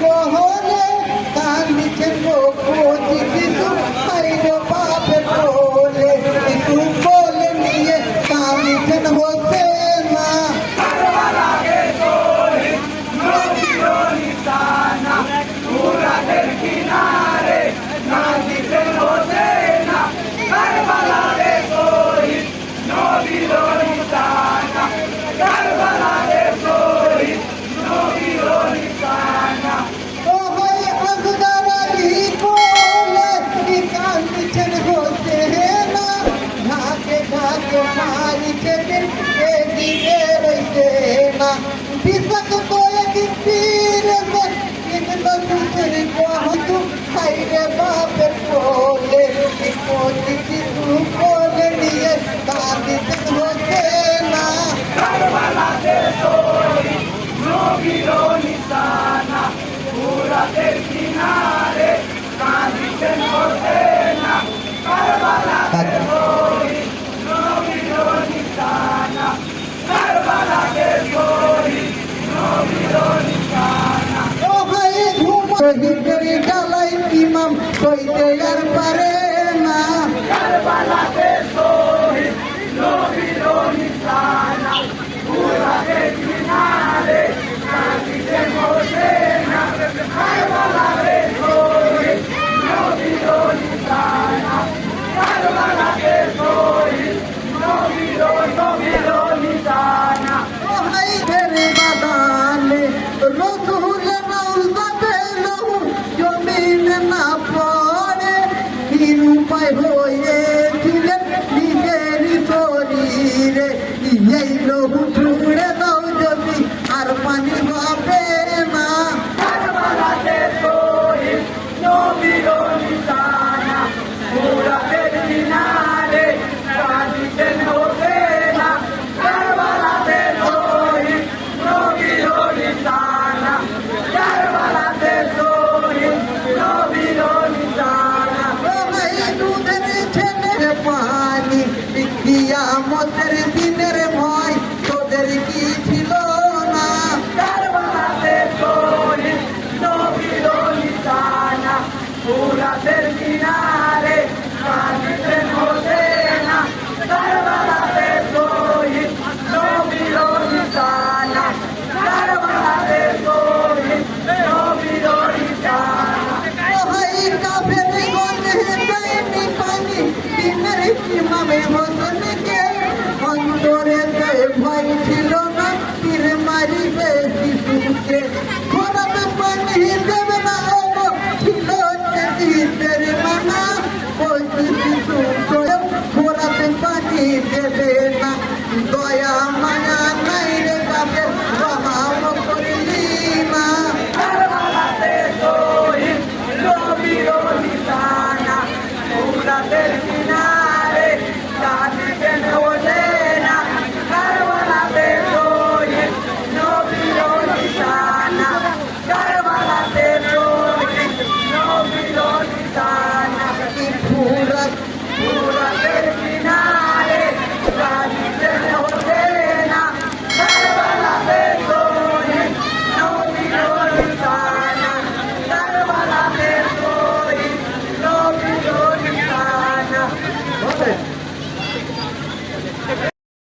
go home. সেদিন দিয়ে রইতে না বিপদ কয়েকদিন ফিরে মন কিন্তু কইতে আর পারে না। ও এগুলো নামে বদনকে তীর মারিবে শিশুকে খোরাবে পানি দেবে না অব ছিল তের মানা। ওই শিশু খোরাবে পানি দেবে না, দয়া